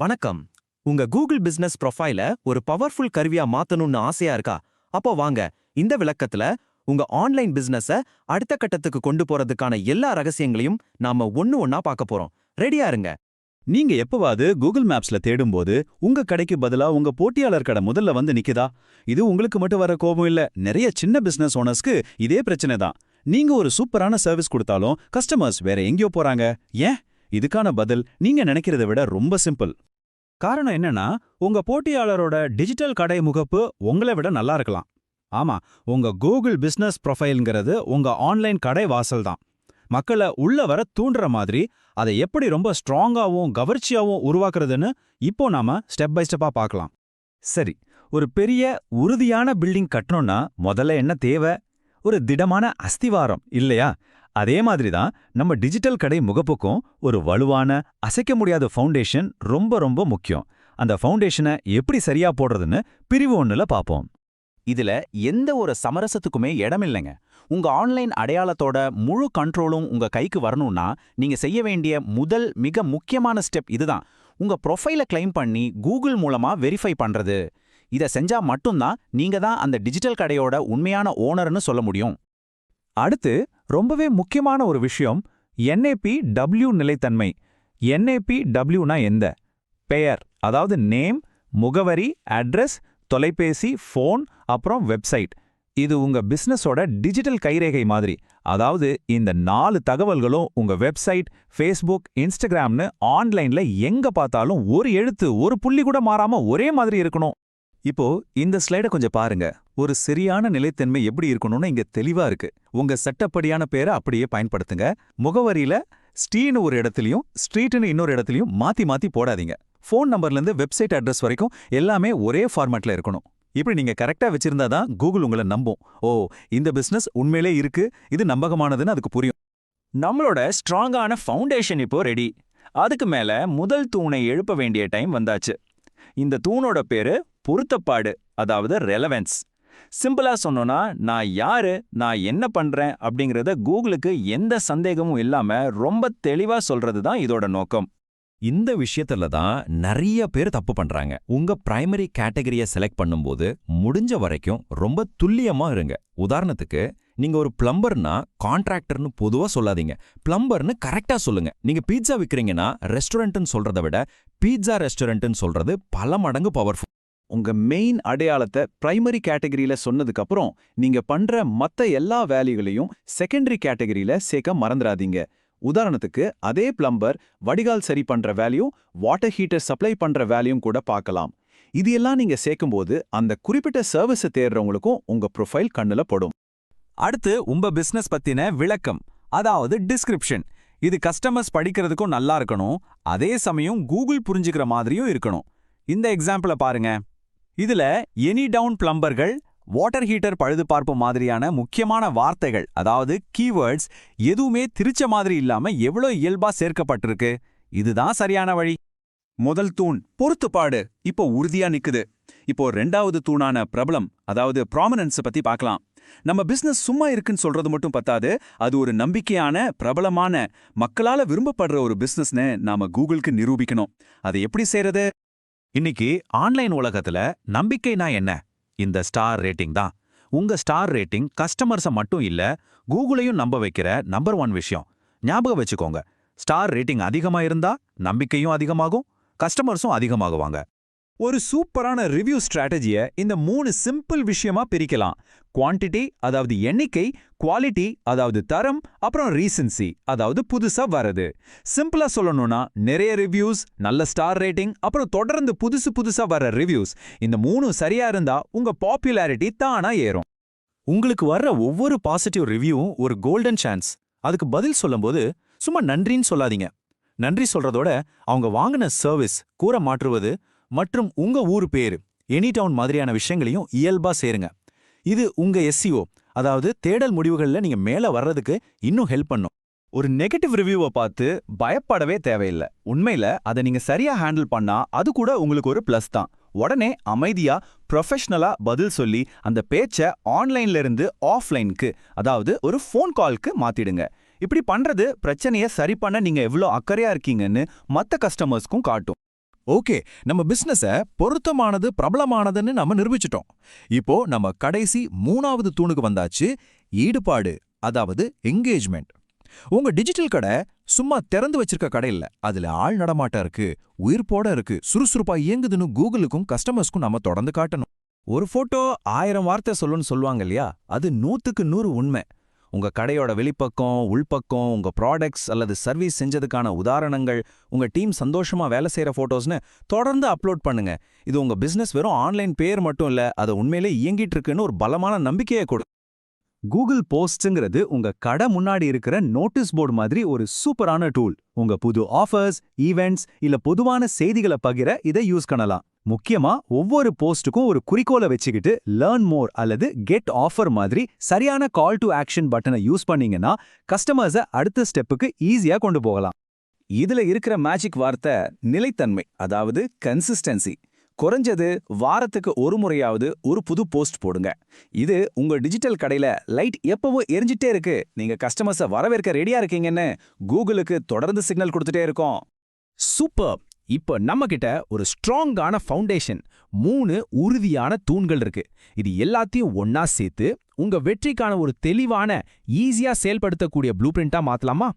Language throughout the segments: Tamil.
வணக்கம். உங்க கூகுள் பிசினஸ் ப்ரொஃபைல ஒரு பவர்ஃபுல் கருவியா மாத்தணும்னு ஆசையா இருக்கா? அப்போ வாங்க இந்த விளக்கத்துல உங்க ஆன்லைன் பிசினஸ அடுத்த கட்டத்துக்கு கொண்டு போறதுக்கான எல்லா ரகசியங்களையும் நாம ஒன்னு ஒன்னா பார்க்க போறோம். ரெடியா இருங்க. நீங்க எப்பவாவது கூகுள் மேப்ஸ்ல தேடும்போது உங்க கடைக்கு பதிலா உங்க போட்டியாளர் கடை முதல்ல வந்து நிக்குதா? இது உங்களுக்கு மட்டும் வர கோபம் இல்ல நிறைய சின்ன பிசினஸ் ஓனர்ஸ்க்கு இதே பிரச்சனை தான். நீங்க ஒரு சூப்பரான சர்வீஸ் கொடுத்தாலும் கஸ்டமர்ஸ் வேற எங்கேயோ போறாங்க. ஏன்? இதுக்கான பதில் நீங்க நினைக்கிறத விட ரொம்ப சிம்பிள் காரணம் என்னன்னா உங்க போட்டியாளரோட டிஜிட்டல் கடை முகப்பு உங்களை விட நல்லா இருக்கலாம். ஆமா உங்க கூகுள் பிசினஸ் ப்ரொஃபைல்ங்கிறது உங்க ஆன்லைன் கடை வாசல் தான். மக்களை உள்ள வர தூண்டுற மாதிரி அதை எப்படி ரொம்ப ஸ்ட்ராங்காவும் கவர்ச்சியாவும் உருவாக்குறதுன்னு இப்போ நாம ஸ்டெப் பை ஸ்டெப்பா பார்க்கலாம். சரி ஒரு பெரிய உறுதியான பில்டிங் கட்டணும்னா முதல்ல என்ன தேவை? ஒரு திடமான அஸ்திவாரம் இல்லையா? அதே மாதிரி தான் நம்ம டிஜிட்டல் கடை முகப்புக்கும் ஒரு வலுவான அசைக்க முடியாத ஃபவுண்டேஷன் ரொம்ப ரொம்ப முக்கியம். அந்த ஃபவுண்டேஷனை எப்படி சரியா போடுறதுன்னு பிரிவு ஒன்றுல பார்ப்போம். இதுல எந்த ஒரு சமரசத்துக்குமே இடமில்லைங்க உங்க ஆன்லைன் அடையாளத்தோட முழு கண்ட்ரோலும் உங்க கைக்கு வரணும்னா நீங்க செய்ய வேண்டிய முதல் மிக முக்கியமான ஸ்டெப் இதுதான். உங்க ப்ரொஃபைலை கிளைம் பண்ணி கூகுள் மூலமா வெரிஃபை பண்றது. இத செஞ்சா மட்டும்தான் நீங்க தான் அந்த டிஜிட்டல் கடையோட உண்மையான ஓனர்னு சொல்ல முடியும். அடுத்து ரொம்பவே முக்கியமான ஒரு விஷயம் என்ஏபி டபிள்யூ நிலைத்தன்மை. என்ஏபி டபிள்யூனா எந்த? பெயர் அதாவது நேம் முகவரி அட்ரஸ் தொலைபேசி ஃபோன் அப்புறம் வெப்சைட். இது உங்க பிசினஸோட டிஜிட்டல் கைரேகை மாதிரி. அதாவது இந்த நாலு தகவல்களும் உங்க வெப்சைட் ஃபேஸ்புக் இன்ஸ்டாகிராம்னு ஆன்லைன்ல எங்க பார்த்தாலும் ஒரு எழுத்து ஒரு புள்ளி கூட மாறாம ஒரே மாதிரி இருக்கணும். இப்போ இந்த ஸ்லைட கொஞ்சம் பாருங்க. ஒரு சரியான நிலைத்தன்மை எப்படி இருக்கணும்னு இங்க தெளிவா இருக்கு. உங்க சட்டப்படியான பேரை அப்படியே பயன்படுத்துங்க. முகவரியில ஸ்டீன்னு ஒரு இடத்துலயும் ஸ்ட்ரீட்னு இன்னொரு இடத்துலயும் மாத்தி மாத்தி போடாதீங்க. ஃபோன் நம்பர்ல இருந்து வெப்சைட் அட்ரஸ் வரைக்கும் எல்லாமே ஒரே ஃபார்மேட்ல இருக்கணும். இப்படி நீங்க கரெக்டா வச்சிருந்தா தான் கூகுள் உங்களை நம்பும். ஓ இந்த பிசினஸ் உண்மையிலே இருக்கு. இது நம்பகமானதுன்னு அதுக்கு புரியும். நம்மளோட ஸ்ட்ராங்கான ஃபவுண்டேஷன் இப்போ ரெடி. அதுக்கு மேல முதல் தூணை எழுப்ப வேண்டிய டைம் வந்தாச்சு. இந்த தூணோட பேரு பொருத்தப்பாடு அதாவது ரெலவென்ஸ் சிம்பிளா சொன்னோன்னா நான் யாரு நான் என்ன பண்றேன் அப்படிங்கறத கூகுளுக்கு எந்த சந்தேகமும் இல்லாம ரொம்ப தெளிவா சொல்றது தான் இதோட நோக்கம். இந்த விஷயத்துல தான் நிறைய பேர் தப்பு பண்றாங்க. உங்க பிரைமரி கேட்டகரியை செலக்ட் பண்ணும்போது முடிஞ்ச வரைக்கும் ரொம்ப துல்லியமா இருங்க. உதாரணத்துக்கு நீங்க ஒரு பிளம்பர்னா கான்ட்ராக்டர்னு பொதுவா சொல்லாதீங்க. பிளம்பர்னு கரெக்டா சொல்லுங்க. நீங்க பீட்சா விற்கிறீங்கன்னா ரெஸ்டாரண்ட்னு சொல்றதை விட பீட்சா ரெஸ்டாரண்ட்னு சொல்றது பல மடங்கு பவர்ஃபுல் உங்க மெயின் அடையாளத்தை பிரைமரி கேட்டகரியில சொன்னதுக்கு அப்புறம் நீங்க பண்ற மத்த எல்லா வேலைகளையும் செகண்டரி கேட்டகரியில சேர்க்க மறந்துடாதீங்க உதாரணத்துக்கு அதே பிளம்பர் வடிகால் சரி பண்ற வேலையும் வாட்டர் ஹீட்டர் சப்ளை பண்ற வேலையும் கூட பார்க்கலாம். இது எல்லாம் நீங்க சேர்க்கும்போது அந்த குறிப்பிட்ட சர்வீஸை தேடுறவங்களுக்கும் உங்க ப்ரொஃபைல் கண்ணுல படும். அடுத்து உங்க பிசினஸ் பத்தின விளக்கம் அதாவது டிஸ்கிரிப்ஷன் இது கஸ்டமர்ஸ் படிக்கிறதுக்கும் நல்லா இருக்கணும் அதே சமயம் கூகுள் புரிஞ்சுக்கிற மாதிரியும் இருக்கணும். இந்த எக்ஸாம்பிள பாருங்க. இதுல எனி டவுன் பிளம்பர்கள் வாட்டர் ஹீட்டர் பழுது பார்ப்பு மாதிரியான முக்கியமான வார்த்தைகள் அதாவது கீவேர்ட்ஸ் எதுவுமே திரிச்ச மாதிரி இல்லாம எவ்வளோ இயல்பா சேர்க்கப்பட்டிருக்கு? இதுதான் சரியான வழி. முதல் தூண் பொறுத்துப்பாடு. இப்போ உறுதியா நிக்குது. இப்போ ரெண்டாவது தூணான பிரபலம் அதாவது ப்ராமினன்ஸ் பத்தி பார்க்கலாம் நம்ம பிசினஸ் சும்மா இருக்குன்னு சொல்றது மட்டும் பத்தாது. அது ஒரு நம்பிக்கையான பிரபலமான மக்களால விரும்பப்படுற ஒரு பிசினஸ்னு நாம கூகுளுக்கு நிரூபிக்கணும். அதை எப்படி செய்யறது இன்னைக்கு ஆன்லைன் உலகத்துல நம்பிக்கைனா என்ன? இந்த ஸ்டார் ரேட்டிங் தான். உங்க ஸ்டார் ரேட்டிங் கஸ்டமர்ஸை மட்டும் இல்ல கூகுளையும் நம்ப வைக்கிற நம்பர் ஒன் விஷயம். ஞாபகம் வச்சுக்கோங்க. ஸ்டார் ரேட்டிங் அதிகமா இருந்தா நம்பிக்கையும் அதிகமாகும் கஸ்டமர்ஸும் அதிகமாகுவாங்க. ஒரு சூப்பரான ரிவ்யூ ஸ்ட்ராட்டஜிய இந்த மூணு சிம்பிள் விஷயமா பிரிக்கலாம். குவாண்டிட்டி அதாவது எண்ணிக்கை குவாலிட்டி அதாவது தரம் அப்புறம் ரீசன்சி அதாவது புதுசா வரது சிம்பிளா சொல்லணும்னா நிறைய ரிவ்யூஸ் நல்ல ஸ்டார் ரேட்டிங் அப்புறம் தொடர்ந்து புதுசு புதுசா வர ரிவ்யூஸ் இந்த மூணும் சரியா இருந்தா உங்க பாப்புலாரிட்டி தானா ஏறும். உங்களுக்கு வர்ற ஒவ்வொரு பாசிட்டிவ் ரிவ்யூவும் ஒரு கோல்டன் சான்ஸ் அதுக்கு பதில் சொல்லும்போது சும்மா நன்றின்னு சொல்லாதீங்க. நன்றி சொல்றதோட அவங்க வாங்கின சர்வீஸ் கூற மாற்றுவது மற்றும் உங்க ஊர் பேரு எனி டவுன் மாதிரியான விஷயங்களையும் இயல்பா சேருங்க. இது உங்க எஸ்சிஓ அதாவது தேடல் முடிவுகள்ல நீங்க மேல வர்றதுக்கு இன்னும் ஹெல்ப் பண்ணும். ஒரு நெகட்டிவ் ரிவ்யூவை பார்த்து பயப்படவே தேவையில்லை. உண்மையில அதை நீங்க சரியா ஹேண்டில் பண்ணா அது கூட உங்களுக்கு ஒரு பிளஸ் தான். உடனே அமைதியா ப்ரொஃபஷனலா பதில் சொல்லி அந்த பேச்சை ஆன்லைன்ல இருந்து ஆஃப்லைனுக்கு அதாவது ஒரு ஃபோன் கால்க்கு மாத்திடுங்க. இப்படி பண்றது பிரச்சனையை சரி பண்ண நீங்க எவ்வளோ அக்கறையா இருக்கீங்கன்னு மத்த கஸ்டமர்ஸ்க்கும் காட்டும். ஓகே நம்ம பிசினஸ பொருத்தமானது பிரபலமானதுன்னு நம்ம நிரூபிச்சிட்டோம். இப்போ நம்ம கடைசி மூணாவது தூணுக்கு வந்தாச்சு ஈடுபாடு அதாவது என்கேஜ்மெண்ட் உங்க டிஜிட்டல் கடை சும்மா திறந்து வச்சிருக்க கடை இல்ல அதுல ஆள் நடமாட்டம் இருக்கு உயிர்ப்போட இருக்கு சுறுசுறுப்பா இயங்குதுன்னு கூகுளுக்கும் கஸ்டமர்ஸ்க்கும் நம்ம தொடர்ந்து காட்டணும். ஒரு போட்டோ ஆயிரம் வார்த்தை சொல்லுன்னு சொல்லுவாங்க இல்லையா அது நூத்துக்கு நூறு உண்மை. உங்க கடையோட வெளிப்பக்கம் உள்பக்கம் உங்க ப்ராடக்ட்ஸ் அல்லது சர்வீஸ் செஞ்சதுக்கான உதாரணங்கள் உங்க டீம் சந்தோஷமா வேலை செய்கிற ஃபோட்டோஸ்னு தொடர்ந்து அப்லோட் பண்ணுங்க. இது உங்க பிசினஸ் வெறும் ஆன்லைன் பேர் மட்டும் இல்ல அதை உண்மையிலே இயங்கிட்டு இருக்குன்னு ஒரு பலமான நம்பிக்கையை கொடு. கூகுள் போஸ்ட்ங்கிறது உங்க கடை முன்னாடி இருக்கிற நோட்டீஸ் போர்டு மாதிரி ஒரு சூப்பரான டூல் உங்க புது ஆஃபர்ஸ் ஈவெண்ட்ஸ் இல்ல பொதுவான செய்திகளை பகிர இதை யூஸ் பண்ணலாம். முக்கியமா ஒவ்வொரு போஸ்ட்டுக்கும் ஒரு குறிக்கோளை வச்சுக்கிட்டு லேர்ன் மோர் அல்லது கெட் ஆஃபர் மாதிரி சரியான கால் டு ஆக்ஷன் பட்டனை யூஸ் பண்ணீங்கன்னா கஸ்டமர்ஸை அடுத்த ஸ்டெப்புக்கு ஈஸியா கொண்டு போகலாம். இதுல இருக்கிற மேஜிக் வார்த்தை நிலைத்தன்மை அதாவது கன்சிஸ்டன்சி குறைஞ்சது வாரத்துக்கு ஒரு முறையாவது ஒரு புது போஸ்ட் போடுங்க. இது உங்க டிஜிட்டல் கடையில லைட் எப்பவும் எரிஞ்சிட்டே இருக்கு. நீங்க கஸ்டமர்ஸை வரவேற்க ரெடியா இருக்கீங்கன்னு கூகுளுக்கு தொடர்ந்து சிக்னல் கொடுத்துட்டே இருக்கோம். சூப்பர் இப்போ நம்ம கிட்ட ஒரு ஸ்ட்ராங்கான ஃபவுண்டேஷன் மூணு உறுதியான தூண்கள் இருக்கு. இது எல்லாத்தையும் ஒன்னா சேர்த்து உங்க வெற்றிக்கான ஒரு தெளிவான ஈஸியா செயல்படுத்தக்கூடிய ப்ளூ பிரிண்டா மாத்தலாமா?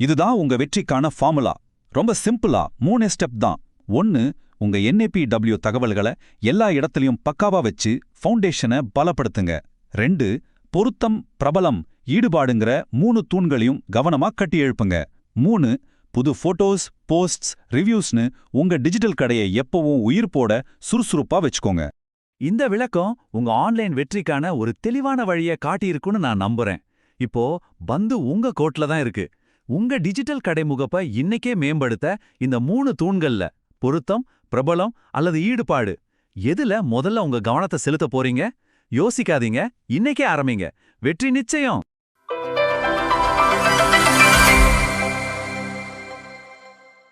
இதுதான் உங்க வெற்றிக்கான ஃபார்முலா. ரொம்ப சிம்பிளா மூணு ஸ்டெப் தான். ஒன்னு உங்க NAPW தகவல்களை எல்லா இடத்துலயும் பக்காவா வச்சு ஃபவுண்டேஷனை பலப்படுத்துங்க. ரெண்டு பொருத்தம் பிரபலம் ஈடுபாடுங்கிற மூணு தூண்களையும் கவனமா கட்டி எழுப்புங்க. மூணு புது போட்டோஸ் போஸ்ட்ஸ் ரிவ்யூஸ்னு உங்க டிஜிட்டல் கடையை எப்பவும் உயிர் போட சுறுசுறுப்பா வச்சுக்கோங்க. இந்த விளக்கம் உங்க ஆன்லைன் வெற்றிக்கான ஒரு தெளிவான வழியை காட்டியிருக்குன்னு நான் நம்புறேன். இப்போ பந்து உங்க கோட்ல தான் இருக்கு. உங்க டிஜிட்டல் கடை முகப்பை இன்னைக்கே மேம்படுத்த இந்த மூணு தூண்கள்ல பொருத்தம் பிரபலம் அல்லது ஈடுபாடு எதுல முதல்ல உங்க கவனத்தை செலுத்த போறீங்க? யோசிக்காதீங்க இன்னைக்கே ஆரம்பிங்க. வெற்றி நிச்சயம்!